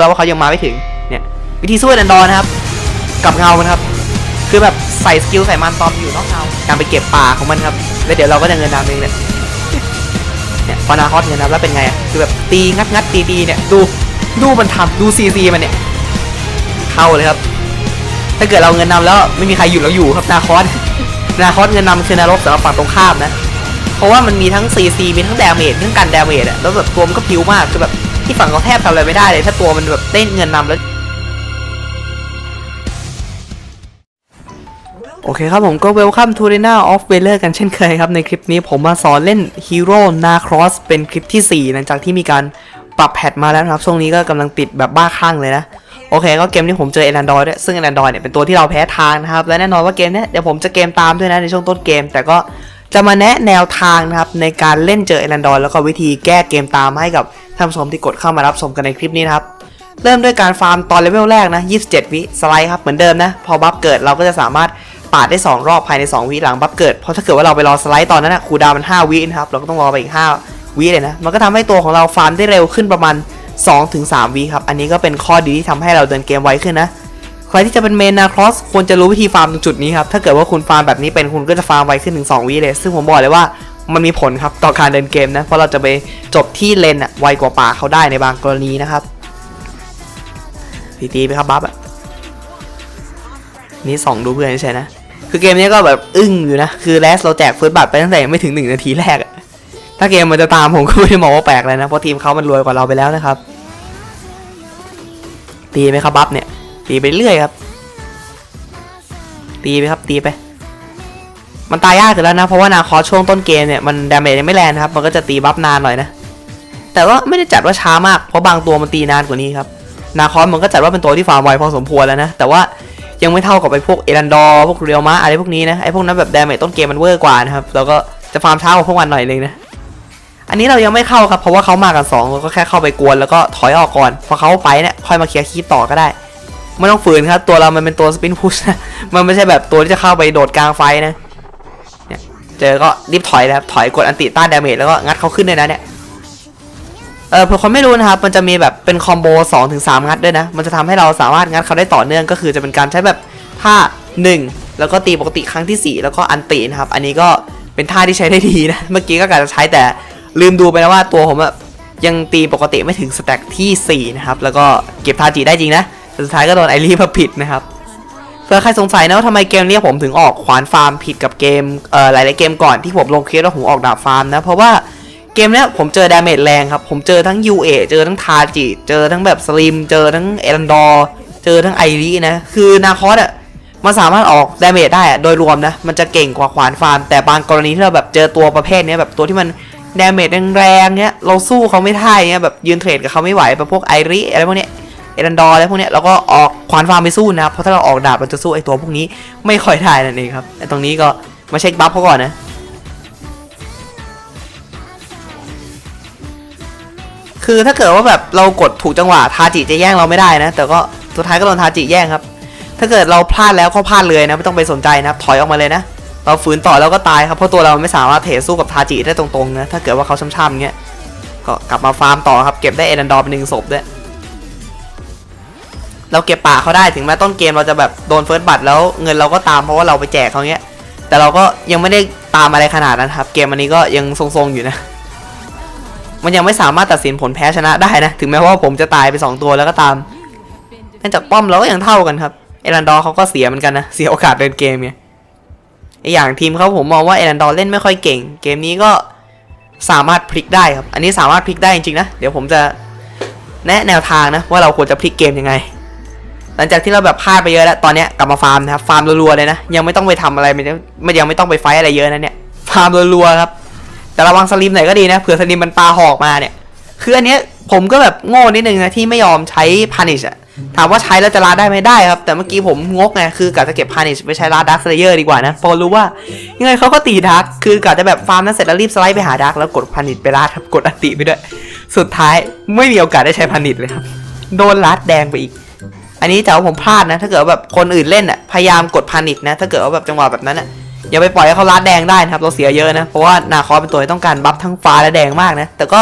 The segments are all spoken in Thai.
แล้วว่าเขายังมาไม่ถึง เนี่ย วิธีสู้แอนดอร์นะครับ กับเงามันครับ คือแบบใส่สกิลใส่มันตอมอยู่นอกเงาการไปเก็บป่าของมันครับ แล้วเดี๋ยวเราก็จะเงินนำเองเนี่ย เนี่ยพอนาคอสเงินนำแล้วเป็นไงอะคือแบบตีงัดงัดตีตีเนี่ย ดู ดูมันทำดูซีซีมันเนี่ย เข้าเลยครับ ถ้าเกิดเราเงินนำแล้วไม่มีใครหยุดเราอยู่ครับนาคอสนาคอสเงินนำคือนรกสำหรับฝั่งตรงข้ามนะ เพราะว่ามันมีทั้ง CC มีทั้งดาเมจมีทั้งกันดาเมจอะแล้วแบบตัวมันก็พิวมากคือแบบ ที่ฝั่งเขาแทบทำอะไรไม่ได้เลย ถ้าตัวมันแบบได้นเงินนำแล้ว โอเคครับผมก็ Welcome to Arena of Valor กันเช่นเคยครับ ในคลิปนี้ผมมาสอนเล่น Hero Narcross เป็นคลิปที่ 4 หลังจากที่มีการปรับแพทมาแล้วนะครับ ช่วงนี้ก็กำลังติดแบบบ้าคลั่งเลยนะโอเคก็เกมนี้ผมเจอเอรันดอยด้วยซึ่งเอรันดอยเนี่ยเป็นตัวที่เราแพ้ทางนะครับ และแน่นอนว่าเกมเนี้ยเดี๋ยวผมจะเกมตามด้วยนะในช่วงต้นเกม แต่ก็จะมาแนะแนวทางนะครับในการเล่นเจอเอรันดอยแล้วก็วิธีแก้เกมตามให้กับ ท่านผู้ชมที่กดเข้ามารับชมกันในคลิปนี้นะครับ เริ่มด้วยการฟาร์มตอนเลเวลแรกนะ 27 วิสไลด์ครับเหมือนเดิมนะ พอบัฟเกิดเราก็จะสามารถปาดได้ 2 รอบภายใน 2 วิหลังบัฟเกิด เพราะถ้าเกิดว่าเราไปรอสไลด์ตอนนั้นนะคูดาวน์มัน 5 วินะครับ เราก็ต้องรอไปอีก 5 วิเลยนะ มันก็ทำให้ตัวของเราฟาร์มได้เร็วขึ้นประมาณ 2-3 วิครับ อันนี้ก็เป็นข้อดีที่ทำให้เราเดินเกมไวขึ้นนะ ใครที่จะเป็นเมนนาครอสควรจะรู้วิธีฟาร์มตรงจุดนี้ครับ ถ้าเกิดว่าคุณฟาร์มแบบนี้เป็นคุณก็จะฟาร์มไวขึ้นถึง2วิเลย ซึ่งผมบอกเลยว่า มันมีผลครับต่อการเดินเกมนะ เพราะเราจะไปจบที่เลนอะไวกว่าป่าเขาได้ในบางกรณีนะครับตีตีไปครับบัฟอะนี่สองดูเพื่อนใช่นะ คือเกมนี้ก็แบบอึ้งอยู่นะ คือแลสเราแจกเฟิร์สบัตรไปตั้งแต่ยังไม่ถึงหนึ่งนาทีแรกอะถ้าเกมมันจะตามผมก็ไม่ได้มองว่าแปลกเลยนะ เพราะทีมเขามันรวยกว่าเราไปแล้วนะครับ ตีไหมครับบัฟเนี่ย ตีไปเรื่อยครับ ตีไปครับตีไป มันตายยากอยู่แล้วนะ เพราะว่านาคอสช่วงต้นเกมเนี่ยมันดาเมจยังไม่แรงนะครับ มันก็จะตีบัฟนานหน่อยนะ แต่ว่าไม่ได้จัดว่าช้ามาก เพราะบางตัวมันตีนานกว่านี้ครับ นาคอนมันก็จัดว่าเป็นตัวที่ฟาร์มไวพอสมควรแล้วนะ แต่ว่ายังไม่เท่ากับไอ้พวกเอรันดอพวกเรียวมะอะไรพวกนี้นะ ไอ้พวกนั้นแบบดาเมจต้นเกมมันเวอร์กว่านะครับ แล้วก็จะฟาร์มช้ากว่าพวกมันหน่อยนึงนะ อันนี้เรายังไม่เข้าครับ เพราะว่าเขามากันสองเราก็แค่เข้าไปกวนแล้วก็ถอยออกก่อน พอเขาไปเนี่ยค่อยมาเคลียร์คีปต่อก็ได้ ไม่ต้องฝืนครับ ตัวเรามันเป็นตัวสปินพุชนะ มันไม่ใช่แบบตัวที่จะเข้าไปโดดกลางไฟนะ เจอก็รีบถอยนะครับถอยกดอันติต้านดาเมจแล้วก็งัดเขาขึ้นเลยนะเนี่ยเออเผื่อคนไม่รู้นะครับมันจะมีแบบเป็นคอมโบ2-3ถึงงัดด้วยนะ มันจะทำให้เราสามารถงัดเขาได้ต่อเนื่องก็คือจะเป็นการใช้แบบท่า 1 แล้วก็ตีปกติครั้งที่ 4 แล้วก็อันตินะครับ อันนี้ก็เป็นท่าที่ใช้ได้ดีนะ เมื่อกี้ก็กะจะใช้แต่ลืมดูไปนะว่าตัวผมอะยังตีปกติไม่ถึงสแต็กที่ 4 นะครับ แล้วก็เก็บทาจิได้จริงนะสุดท้ายก็โดนไอรีมาผิดนะครับ ผื่อใครสงสัยนะว่าทำไมเกมนี้ผมถึงออกขวานฟาร์มผิดกับเกมเอ่อหลายๆเกมก่อนที่ผมลงคลิปแล้วผมออกดาบฟาร์มนะเพราะว่าเกมนี้ผมเจอดาเมจแรงครับผมเจอทั้ง UA เจอทั้งทาจิเจอทั้งแบบสลิมเจอทั้งเอรันดอร์เจอทั้งไอรีนะคือนาคอสอะมันสามารถออกดาเมจได้อะโดยรวมนะมันจะเก่งกว่าขวานฟาร์ม แต่บางกรณีที่เราแบบเจอตัวประเภทนี้แบบตัวที่มันดาเมจแรงๆเนี้ยเราสู้เขาไม่ได้เนี้ยแบบยืนเทรดกับเขาไม่ไหวแบบพวกไอรีอะไรพวกเนี้ย เอรันดอร์อะไรพวกเนี้ยเราก็ออกขวานฟาร์มไปสู้นะครับเพราะถ้าเราออกดาบเราจะสู้ไอตัวพวกนี้ไม่ค่อยได้นั่นเองครับแต่ตรงนี้ก็มาเช็คบัฟเขาก่อนนะคือถ้าเกิดว่าแบบเรากดถูกจังหวะทาจิจะแย่งเราไม่ได้นะ แต่ก็สุดท้ายก็โดนทาจิแย่งครับ ถ้าเกิดเราพลาดแล้วก็พลาดเลยนะไม่ต้องไปสนใจนะครับถอยออกมาเลยนะเราฝืนต่อแล้วก็ตายครับเพราะตัวเราไม่สามารถเทสู้กับทาจิได้ตรงๆนะถ้าเกิดว่าเขาช้ำๆเงี้ยก็กลับมาฟาร์มต่อครับเก็บได้เอรันดอร์เป็นหนึ่งศพด้วย เราเก็บป่าเขาได้ถึงแม้ต้นเกมเราจะแบบโดนเฟิร์สบัตแล้วเงินเราก็ตามเพราะว่าเราไปแจกเขาเงี้ย แต่เราก็ยังไม่ได้ตามอะไรขนาดนั้นครับ เกมอันนี้ก็ยังทรงๆอยู่นะ มันยังไม่สามารถตัดสินผลแพ้ชนะได้นะ ถึงแม้ว่าผมจะตายไป 2 ตัวแล้วก็ตามเนื่องจากป้อมเราก็ยังเท่ากันครับ เอรันดอร์เขาก็เสียเหมือนกันนะ เสียโอกาสเดินเกมไงไออย่างทีมเขาผมมองว่าเอรันดอร์เล่นไม่ค่อยเก่ง เกมนี้ก็สามารถพลิกได้ครับ อันนี้สามารถพลิกได้จริงๆนะ เดี๋ยวผมจะแนะแนวทางนะว่าเราควรจะพลิกเกมยังไง หลังจากที่เราแบบพลาดไปเยอะแล้วตอนเนี้ยกลับมาฟาร์มนะครับฟาร์มรัวๆเลยนะยังไม่ต้องไปทำอะไรมันจะไม่ยังไม่ต้องไปไฟอะไรเยอะนะเนี่ยฟาร์มรัวๆครับแต่ระวังสลิมหน่อยก็ดีนะเผื่อสลิมมันปาหอกมาเนี่ยคืออันเนี้ยผมก็แบบโง่นิดนึงนะที่ไม่ยอมใช้พานิชอะถามว่าใช้แล้วจะลาดได้ไหมได้ครับ แต่เมื่อกี้ผมงกไงคือกะจะเก็บพานิชไปใช้ลาดดักสเลเยอร์ดีกว่านะเพอรู้ว่ายังไงเขาก็ตีดักคือกะจะแบบฟาร์มนั้นเสร็จแล้วรีบสไลด์ไปหาดักแล้วกดพานิชไปลาดครับกดอัตติไปด้วย สุดท้ายไม่มีโอกาสได้ใช้พานิชเลยครับโดนลัดแดงไปอีก อันนี้แต่ว่าผมพลาดนะ ถ้าเกิดแบบคนอื่นเล่นอะพยายามกดพานิชนะ ถ้าเกิดว่าแบบจังหวะแบบนั้นอะอย่าไปปล่อยให้เขาลัดแดงได้นะครับเราเสียเยอะนะ เพราะว่านาคอสเป็นตัวที่ต้องการบัฟทั้งฟ้าและแดงมากนะ แต่ก็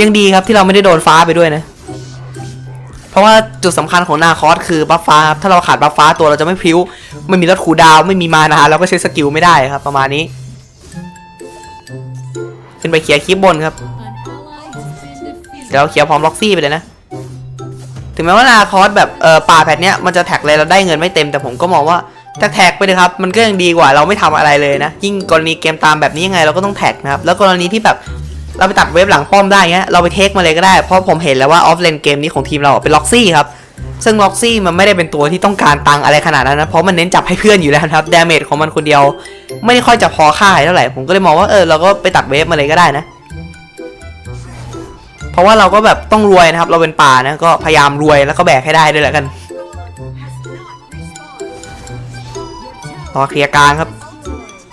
ยังดีครับที่เราไม่ได้โดนฟ้าไปด้วยนะ เพราะว่าจุดสำคัญของนาคอสคือบัฟฟ้า ถ้าเราขาดบัฟฟ้าตัวเราจะไม่พิ้ว ไม่มีรถคูดาวไม่มีมานาเราก็ใช้สกิลไม่ได้ครับ ประมาณนี้ ขึ้นไปเคลียร์คลิปบนครับเดี๋ยวเราเคลียร์พร้อมล็อกซี่ไปเลยนะ ถึงแม้ว่านาคอสแบบเออป่าแพทเนี้ยมันจะแท็กเลยเราได้เงินไม่เต็มแต่ผมก็มองว่าถ้าแท็กไปเลยครับมันก็ยังดีกว่าเราไม่ทำอะไรเลยนะ ยิ่งกรณีเกมตามแบบนี้ยังไงเราก็ต้องแท็กนะครับแล้วกรณีที่แบบเราไปตัดเวฟหลังป้อมได้เงี้ยเราไปเทคมาเลยก็ได้เพราะผมเห็นแล้วว่าออฟเลนเกมนี้ของทีมเราเป็นล็อกซี่ครับซึ่งล็อกซี่มันไม่ได้เป็นตัวที่ต้องการตังอะไรขนาดนั้นนะเพราะมันเน้นจับให้เพื่อนอยู่แล้วนะครับดาเมจของมันคนเดียว ไม่ได้ค่อยจะพอค่าเท่าไหร่ผมก็เลยมองว่าเออเราก็ไปตัดเวฟมาเลยก็ได้นะ เพราะว่าเราก็แบบต้องรวยนะครับ เราเป็นป่านะก็พยายามรวยแล้วก็แบกให้ได้ด้วยแหละกันรอเคลียร์กลางครับ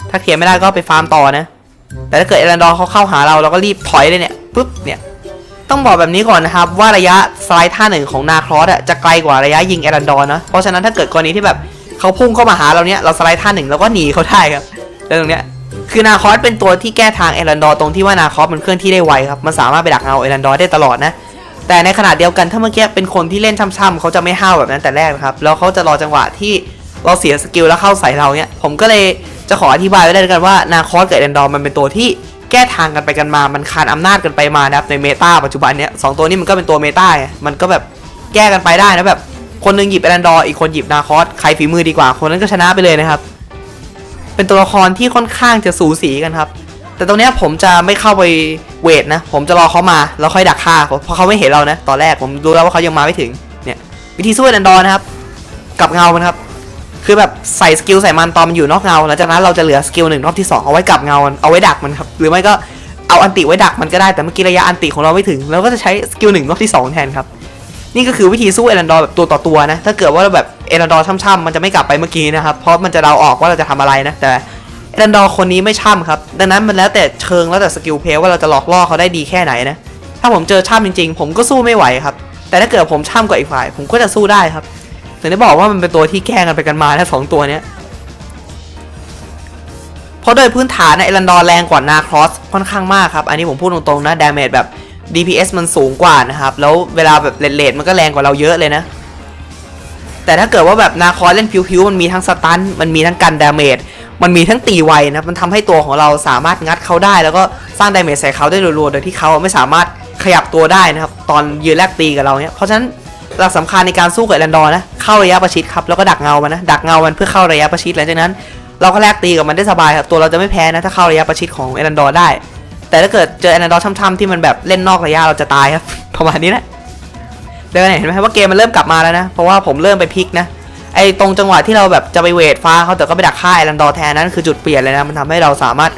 ถ้าเคลียร์ไม่ได้ก็ไปฟาร์มต่อนะ แต่ถ้าเกิดเอรันดอร์เขาเข้าหาเราเราก็รีบถอยเลยเนี่ยปุ๊บเนี่ยต้องบอกแบบนี้ก่อนนะครับ ว่าระยะสไลด์ท่าหนึ่งของนาครอสอะจะไกลกว่าระยะยิงเอรันดอร์นะเพราะฉะนั้นถ้าเกิดกรณีที่แบบเขาพุ่งเข้ามาหาเราเนี่ยเราสไลด์ท่าหนึ่งเราก็หนีเขาได้ครับแล้วตรงเนี้ย คือนาคอสเป็นตัวที่แก้ทางเอรันดอร์ตรงที่ว่านาคอสมันเคลื่อนที่ได้ไวครับ มันสามารถไปดักเงาเอรันดอร์ได้ตลอดนะ แต่ในขณะเดียวกันถ้าเมื่อกี้เป็นคนที่เล่นช่ำๆเขาจะไม่ห้าวแบบนั้นแต่แรกนะครับ แล้วเขาจะรอจังหวะที่เราเสียสกิลแล้วเข้าใส่เราเนี่ย ผมก็เลยจะขออธิบายไว้ได้แล้วกันว่านาคอสกับเอรันดอร์มันเป็นตัวที่แก้ทางกันไปกันมา มันคานอำนาจกันไปมานะครับในเมตาปัจจุบันเนี้ยสองตัวนี้มันก็เป็นตัวเมตามันก็แบบแก้กันไปได้นะแบบคนหนึงหยิบเอรันดอร์อีกคนหยิบนาคอสใครฝีมือดีกว่า คนนั้นก็ชนะไปเลยนะครับ เป็นตัวละครที่ค่อนข้างจะสูสีกันครับ แต่ตรงเนี้ยผมจะไม่เข้าไปเวทนะ ผมจะรอเขามาแล้วค่อยดักฆ่าเขาเพราะเขาไม่เห็นเรานะ ตอนแรกผมรู้แล้วว่าเขายังมาไม่ถึง เนี่ย วิธีสู้แอนดอร์นะครับ กับเงามันครับ คือแบบใส่สกิลใส่มันตอนมันอยู่นอกเงา หลังจากนั้นเราจะเหลือสกิลหนึ่งรอบที่สองเอาไว้กับเงามันเอาไว้ดักมันครับ หรือไม่ก็เอาอันติไว้ดักมันก็ได้ แต่เมื่อกี้ระยะอันติของเราไม่ถึง เราก็จะใช้สกิลหนึ่งรอบที่สองแทนครับ นี่ก็คือวิธีสู้เอรันดอร์แบบตัวต่อตัวนะ ถ้าเกิดว่าแบบเอรันดอร์ช่ำๆมันจะไม่กลับไปเมื่อกี้นะครับ เพราะมันจะเดาออกว่าเราจะทำอะไรนะ แต่เอรันดอร์คนนี้ไม่ช่ำครับ ดังนั้นมันแล้วแต่เชิงแล้วแต่สกิลเพลว่าเราจะหลอกล่อเขาได้ดีแค่ไหนนะ ถ้าผมเจอช่ำจริง ๆ ผมก็สู้ไม่ไหวครับ แต่ถ้าเกิดผมช่ำกว่าอีกฝ่าย ผมก็จะสู้ได้ครับ ถึงได้บอกว่ามันเป็นตัวที่แก้กันไปกันมานะสองตัวเนี้ยเพราะโดยพื้นฐานนะเอรันดอร์แรงกว่านาครอสค่อนข้างมากครับ อันนี้ผมพูดตรงๆนะดาเมจแบบ DPS มันสูงกว่านะครับ แล้วเวลาแบบเลดๆมันก็แรงกว่าเราเยอะเลยนะ แต่ถ้าเกิดว่าแบบนาคอเล่นพิวๆมันมีทั้งสตัน มันมีทั้งกันดาเมจ มันมีทั้งตีไวนะ มันทำให้ตัวของเราสามารถงัดเขาได้ แล้วก็สร้างดาเมจใส่เขาได้รัวๆ โดยที่เขาไม่สามารถขยับตัวได้นะครับ ตอนยืนแลกตีกับเราเนี่ย เพราะฉะนั้นหลักสำคัญในการสู้กับแอนดอร์นะ เข้าระยะประชิดครับ แล้วก็ดักเงามันนะ ดักเงามันเพื่อเข้าระยะประชิดหลังจากนั้น เราก็แลกตีกับมันได้สบายครับ ตัวเราจะไม่แพ้นะ ถ้าเข้าระยะประชิดของแอนดอร์ได้ แต่ถ้าเกิดเจอแอนดอร์ช่ำๆที่มันแบบเล่นนอกระยะเราจะตายครับ ประมาณนี้แหละเดี๋ยวเห็นไหมว่าเกมมันเริ่มกลับมาแล้วนะ เพราะว่าผมเริ่มไปพลิกนะ ไอ้ตรงจังหวะที่เราแบบจะไปเวทฟ้าเขาแต่ก็ไปดักฆ่าไอนดอร์แทนนั้นคือจุดเปลี่ยนเลยนะ มันทำให้เราสามารถ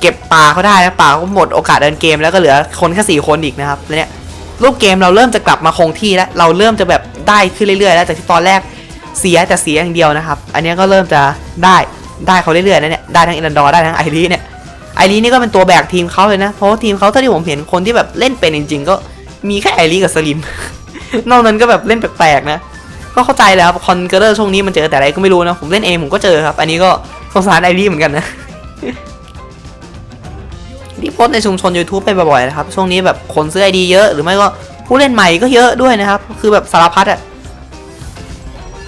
เก็บปลาเขาได้นะปลาก็หมดโอกาสเดินเกมแล้วก็เหลือคนแค่สี่คนอีกนะครับแล้วเนี่ยรูปเกมเราเริ่มจะกลับมาคงที่แล้ว เราเริ่มจะแบบได้ขึ้นเรื่อยๆ แล้วจากที่ตอนแรกเสียแต่เสียอย่างเดียวนะครับ อันนี้ก็เริ่มจะได้ได้เขาเรื่อยๆแล้วเนี่ยได้ทั้งอรันดอร์ได้ทั้งไอรีเนี่ย ไอรีนี่ก็เป็นตัวแบกทีมเขาเลยนะ เพราะว่าทีมเขาเท่าที่ผมเห็นคนที่แบบเล่นเป็นจริง ๆ ก็มีแค่ไอรีกับสลิม นอกนั้นก็แบบเล่นแปลกๆนะ ก็เข้าใจแล้วครับคอนเกอร์ช่วงนี้มันเจอแต่อะไรก็ไม่รู้นะ ผมเล่นเองผมก็เจอครับ อันนี้ก็สงสารไอรีเหมือนกันนะที่โพสในชุมชน YouTube ไปบ่อยๆนะครับ ช่วงนี้แบบคนซื้อไอดีเยอะหรือไม่ก็ผู้เล่นใหม่ก็เยอะด้วยนะครับ คือแบบสารพัดอะ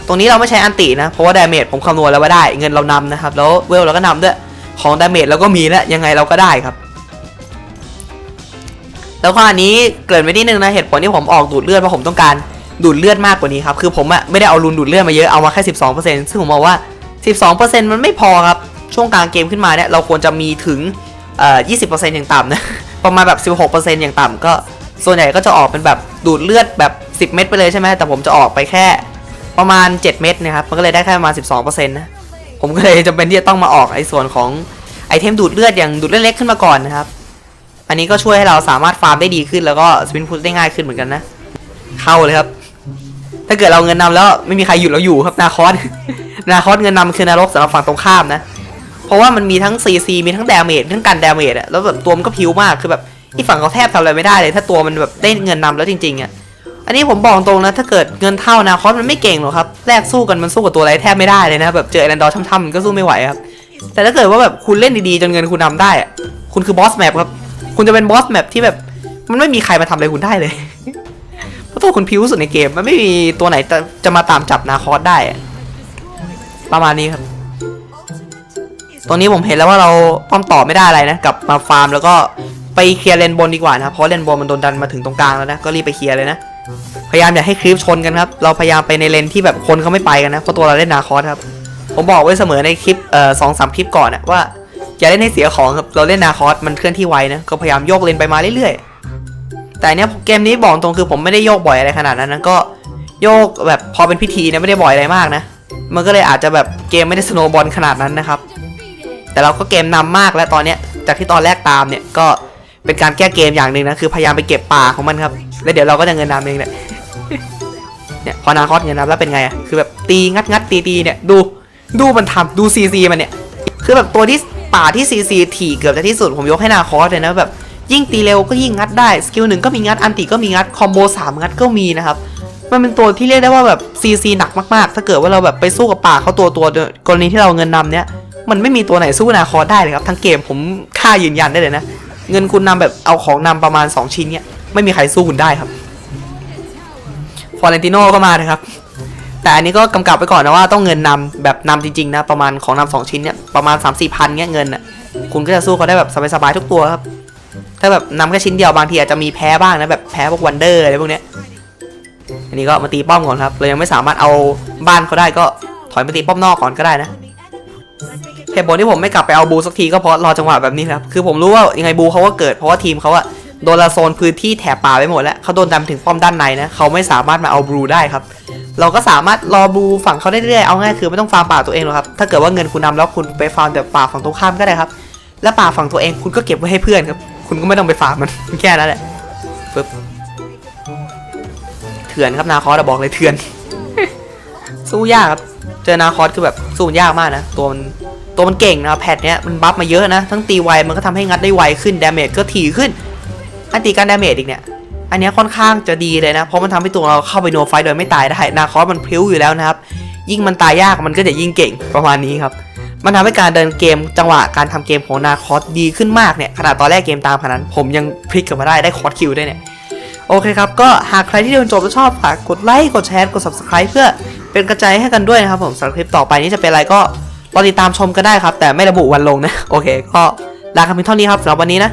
ตรงนี้เราไม่ใช้อันตินะ เพราะว่าดาเมจผมคำนวณแล้วว่าได้ เงินเรานำนะครับ แล้วเวลเราก็นำด้วย ของดาเมจเราก็มีแล้วยังไงเราก็ได้ครับ แล้วก็อันนี้เกริ่นไว้นิดนึงนะเหตุผลที่ผมออกดูดเลือดเพราะผมต้องการดูดเลือดมากกว่านี้ครับคือผมอะไม่ได้เอารุนดูดเลือดมาเยอะเอามาแค่ 12%ซึ่งผมมองว่า 12%มันไม่พอครับช่วงกลางเกมขึ้นมาเนี่ยเราควรจะมีถึงเอ่อ20%อย่างต่ำนะประมาณแบบ 16%อย่างต่ำก็ส่วนใหญ่ก็จะออกเป็นแบบดูดเลือดแบบ 10 เม็ดไปเลยใช่ไหมแต่ผมจะออกไปแค่ประมาณ 7 เม็ดนะครับมันก็เลยได้แค่ประมาณ 12%นะ ผมก็เลยจำเป็นที่จะต้องมาออกไอ้ส่วนของไอเทมดูดเลือดอย่างดูดเลือดเล็กขึ้นมาก่อนนะครับ อันนี้ก็ช่วยให้เราสามารถฟาร์มได้ดีขึ้นแล้วก็สปินพุชได้ง่ายขึ้นเหมือนกันนะ เข้าเลยครับ ถ้าเกิดเราเงินนำแล้วไม่มีใครหยุดเราอยู่ครับนาคอส นาคอสเงินนำคือนรกสำหรับฝั่งตรงข้ามนะ เพราะว่ามันมีทั้ง CC มีทั้งดาเมจทั้งกันดาเมจอะแล้วแบบตัวมันก็พิวมากคือแบบที่ฝั่งเขาแทบทำอะไรไม่ได้เลย ถ้าตัวมันแบบได้เงินนำแล้วจริงๆอะ อันนี้ผมบอกตรงนะถ้าเกิดเงินเท่านาคอสมันไม่เก่งหรอกครับแลกสู้กันมันสู้กับตัวอะไรแทบไม่ได้เลยนะแบบเจอแอนดอร์ช่ำๆมันก็สู้ไม่ไหวครับแต่ถ้าเกิดว่าแบบคุณเล่นดีๆจนเงินคุณนำได้คุณคือบอสแมปครับคุณจะเป็นบอสแมปที่แบบมันไม่มีใครมาทำอะไรคุณได้เลยเพราะตัวคนพิวสุดในเกมมันไม่มีตัวไหนจะจะมาตามจับนาคอสได้ประมาณนี้ครับตรงนี้ผมเห็นแล้วว่าเราป้อมต่อไม่ได้อะไรนะกลับมาฟาร์มแล้วก็ไปเคลียร์เลนบนดีกว่านะเพราะเลนบนมันโดนดันมาถึงตรงกลางแล้วนะก็รีบไปเคลียร์เลยนะ พยายามอย่าให้คลิปชนกันครับ เราพยายามไปในเลนที่แบบคนเขาไม่ไปกันนะ เพราะตัวเราเล่นนาคอสครับ ผมบอกไว้เสมอในคลิปเอ่อสองสามคลิปก่อนอะว่าอย่าเล่นให้เสียของครับ เราเล่นนาคอสมันเคลื่อนที่ไวนะ ก็พยายามโยกเลนไปมาเรื่อยๆ แต่เนี้ยเกมนี้บอกตรงคือผมไม่ได้โยกบ่อยอะไรขนาดนั้นนะ ก็โยกแบบพอเป็นพิธีนี่ยไม่ได้บ่อยอะไรมากนะ มันก็เลยอาจจะแบบเกมไม่ได้สโนว์บอลขนาดนั้นนะครับ แต่เราก็เกมนำมากแล้วตอนเนี้ย จากที่ตอนแรกตามเนี่ยก็เป็นการแก้เกมอย่างหนึ่งนะคือพยายามไปเก็บป่าของมันครับ แล้วเดี๋ยวเราก็จะเงินนำเองแหละเนี่ยพอนาคอสเงินนำแล้วเป็นไงอะคือแบบตีงัดงัดตีตีเนี่ยดูดูมันทำดูซีซีมันเนี่ยคือแบบตัวที่ป่าที่ซีซีถี่เกือบจะที่สุดผมยกให้นาคอสเลยนะแบบยิ่งตีเร็วก็ยิ่งงัดได้สกิลหนึ่งก็มีงัดอันติก็มีงัดคอมโบสามงัดก็มีนะครับมันเป็นตัวที่เรียกได้ว่าแบบซีซีหนักมากๆ ถ้าเกิดว่าเราแบบไปสู้กับป่าเขาตัวตัวกรณีที่เราเงินนำเนี่ยมันไม่มีตัวไหนสู้นาคอสได้เลยครับทั้งเกมผมกล้ายืนยันได้เลยนะ เงินคุณนำแบบเอาของนำประมาณ 2 ชิ้นเนี่ย ไม่มีใครสู้คุณได้ครับฟอร์เรนติโนก็มานะครับ แต่อันนี้ก็กำกับไปก่อนนะว่าต้องเงินนำแบบนำจริงๆนะ ประมาณของนำสองชิ้นเนี่ยประมาณ 3 4มสี่พันเนี่ยเงินอะคุณก็จะสู้เขาได้แบบสบายๆทุกตัวครับ ถ้าแบบนำแค่ชิ้นเดียวบางทีอาจจะมีแพ้บ้างนะแบบแพ้พวกวันเดอร์อะไรพวกเนี้ยอันนี้ก็มาตีป้อมก่อนครับเรายังไม่สามารถเอาบ้านเขาได้ก็ถอยมาตีป้อมนอกก่อนก็ได้นะเหตุผลที่ผมไม่กลับไปเอาบูสักทีก็เพราะรอจังหวะแบบนี้ครับ คือผมรู้ว่ายังไงบูเขาก็เกิดเพราะว่าทีมเขาอะ โดนละโซนพื้นที่แถบป่าไปหมดแล้วเขาโดนดันถึงป้อมด้านในนะเขาไม่สามารถมาเอาบลูได้ครับ เราก็สามารถรอบลูฝั่งเขาได้เรื่อยเอาง่ายคือไม่ต้องฟาร์มป่าตัวเองหรอกครับถ้าเกิดว่าเงินคุณนำแล้วคุณไปฟาร์มแต่ป่าฝั่งตรงข้ามก็ได้ครับ และป่าฝั่งตัวเองคุณก็เก็บไว้ให้เพื่อนครับคุณก็ไม่ต้องไปฟาร์มมันแค่นั้นแหละปึ๊บเถื่อนครับนาคอสอะบอกเลยเถื่อน สู้ยากครับเจอนาคอสคือแบบสู้ยากมากนะตัวมันตัวมันเก่งนะแพทเนี้ยมันบัฟมาเยอะนะ ทั้งตีไวมันก็ทำให้งัดได้ไวขึ้นดาเมจก็ถี่ขึ้น อันตีการดาเมจอีกเนี่ย อันนี้ค่อนข้างจะดีเลยนะ เพราะมันทำให้ตัวเราเข้าไปโนไฟโดยไม่ตายได้ นาคอสมันพริ้วอยู่แล้วนะครับ ยิ่งมันตายยากมันก็จะยิ่งเก่งประมาณนี้ครับ มันทำให้การเดินเกมจังหวะการทำเกมของนาคอสดีขึ้นมากเนี่ย ขนาดตอนแรกเกมตามขนาดนั้นผมยังพลิกกลับมาได้ได้คอสคิวได้เนี่ย โอเคครับ ก็หากใครที่ดูจนจบแล้วชอบฝากกดไลค์ กดแชร์ กด subscribe เพื่อเป็นกระจายให้กันด้วยนะครับผมสำหรับคลิปต่อไปนี้จะเป็นอะไรก็รอติดตามชมกันได้ครับ แต่ไม่ระบุวันลงนะ โอเค ก็ลากันเพียงเท่านี้ครับสำหรับวันนี้นะ